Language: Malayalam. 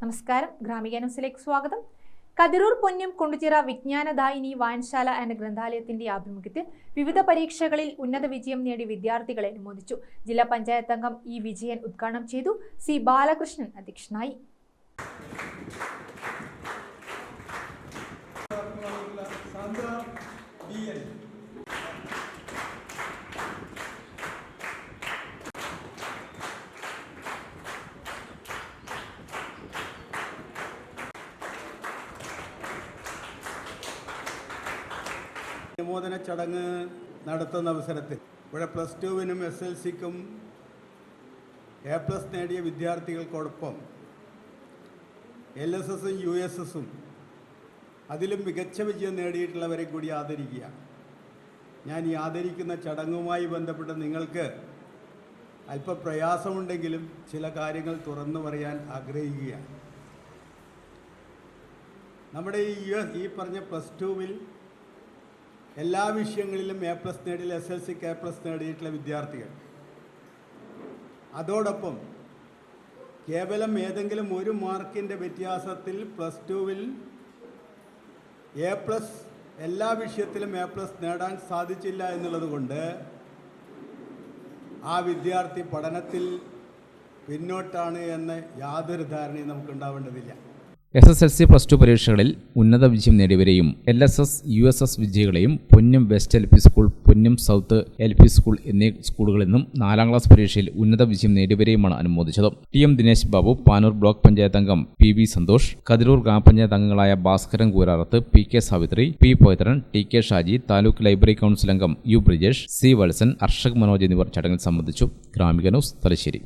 നമസ്കാരം. ഗ്രാമിക ന്യൂസിലേക്ക് സ്വാഗതം. കതിരൂർ പൊന്നം കൊണ്ടുചിറ വിജ്ഞാനദായിനി വായനശാല എന്ന ഗ്രന്ഥാലയത്തിന്റെ ആഭിമുഖ്യത്തിൽ വിവിധ പരീക്ഷകളിൽ ഉന്നത വിജയം നേടി വിദ്യാർത്ഥികളെ അനുമോദിച്ചു. ജില്ലാ പഞ്ചായത്ത് അംഗം ഇ വിജയൻ ഉദ്ഘാടനം ചെയ്തു. സി ബാലകൃഷ്ണൻ അധ്യക്ഷനായി. അനുമോദന ചടങ്ങ് നടത്തുന്ന അവസരത്തിൽ ഇവിടെ പ്ലസ് ടുവിനും എസ് എൽ സിക്കും എ പ്ലസ് നേടിയ വിദ്യാർത്ഥികൾക്കൊപ്പം എൽ എസ് എസും യു എസ് എസും അതിലും മികച്ച വിജയം നേടിയിട്ടുള്ളവരെ കൂടി ആദരിക്കുക. ഞാൻ ഈ ആദരിക്കുന്ന ചടങ്ങുമായി ബന്ധപ്പെട്ട് നിങ്ങൾക്ക് അല്പം പ്രയാസമുണ്ടെങ്കിലും ചില കാര്യങ്ങൾ തുറന്നു പറയാൻ ആഗ്രഹിക്കുകയാണ്. നമ്മുടെ ഈ ഈ പറഞ്ഞ പ്ലസ് ടുവിൽ എല്ലാ വിഷയങ്ങളിലും എ പ്ലസ് നേടിയ എസ് എൽ സിക്ക് എ പ്ലസ് നേടിയിട്ടുള്ള വിദ്യാർത്ഥികൾ. അതോടൊപ്പം കേവലം ഏതെങ്കിലും ഒരു മാർക്കിന്റെ വ്യത്യാസത്തിൽ പ്ലസ് ടുവിൽ എ പ്ലസ് എല്ലാ വിഷയത്തിലും എ പ്ലസ് നേടാൻ സാധിച്ചില്ല എന്നുള്ളത് കൊണ്ട് ആ വിദ്യാർത്ഥി പഠനത്തിൽ പിന്നോട്ടാണ് എന്ന യാതൊരു ധാരണയും നമുക്ക് നമുക്കുണ്ടാവേണ്ടതില്ല. S S L C plus two പരീക്ഷകളിൽ ഉന്നത വിജയം നേടിയവരെയും L S S U S S വിജയികളെയും Ponnyam west L P school Ponnyam south L P school എന്നീ സ്കൂളുകളിൽ നിന്നും നാലാം ക്ലാസ് പരീക്ഷയിൽ ഉന്നത വിജയം നേടിയവരെയുമാണ് അനുമോദിച്ചത്. T M Dinesh Babu Panoor block panchayat അംഗം പി വി സന്തോഷ് കതിരൂർ ഗ്രാമപഞ്ചായത്ത് അംഗങ്ങളായ Bhaskaran Koorarath P K Savithri P Pavithran T K Shaji taluk library council അംഗം യു ബ്രിജേഷ് സി വത്സൻ അർഷക് മനോജ് എന്നിവർ ചടങ്ങിൽ സംബന്ധിച്ചു. ഗ്രാമിക ന്യൂസ് തലശ്ശേരി.